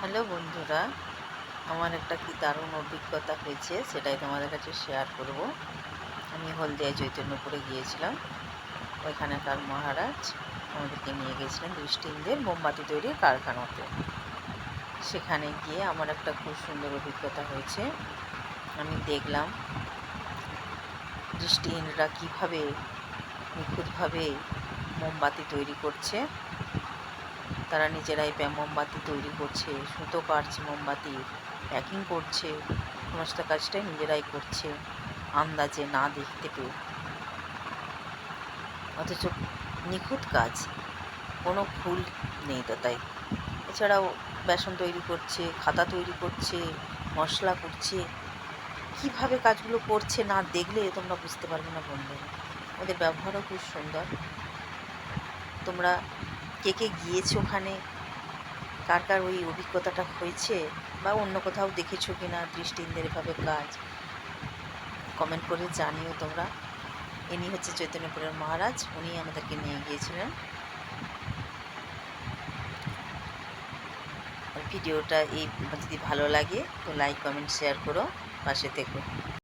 Hello বন্ধুরা, আমার একটা কি দারুণ অভিজ্ঞতা হয়েছে সেটাই তোমাদের কাছে শেয়ার করব। আমি হলদিয়া চৈতন্যপুরে গিয়েছিলাম, ওইখানকার মহারাজ আমাদেরকে নিয়ে গেছিলেন দৃষ্টিনদের মোমবাতি তৈরির কারখানাতে। সেখানে গিয়ে আমার একটা খুব সুন্দর অভিজ্ঞতা হয়েছে। আমি দেখলাম দৃষ্টিহীনরা কীভাবে নিখুঁতভাবে মোমবাতি তৈরি করছে। তারা নিজেরাই মোমবাতি তৈরি করছে, সুতো কাটছে মোমবাতি প্যাকিং করছে, সমস্ত কাজটাই নিজেরাই করছে, আন্দাজে না দেখতে পেয়ে। অথচ নিখুঁত কাজ, কোনো ভুল নেই তো তাই। এছাড়াও বেসন তৈরি করছে, খাতা তৈরি করছে, মশলা করছে। কীভাবে কাজগুলো করছে না দেখলে তোমরা বুঝতে পারবে না বন্ধুরা। ওদের ব্যবহারও খুব সুন্দর। তোমরা কে কে গিয়েছো ওখানে? কার কার ওই অভিজ্ঞতাটা হয়েছে? বা অন্য কোথাও দেখেছ কি না দৃষ্টিহীনদের এভাবে কাজ? কমেন্ট করে জানিও তোমরা। ইনি হচ্ছে চৈতন্যপুরের মহারাজ। উনি আমাদেরকে নিয়ে গিয়েছিলেন। ভিডিওটা এই যদি ভালো লাগে, তো লাইক কমেন্ট শেয়ার করো। পাশে থেকো।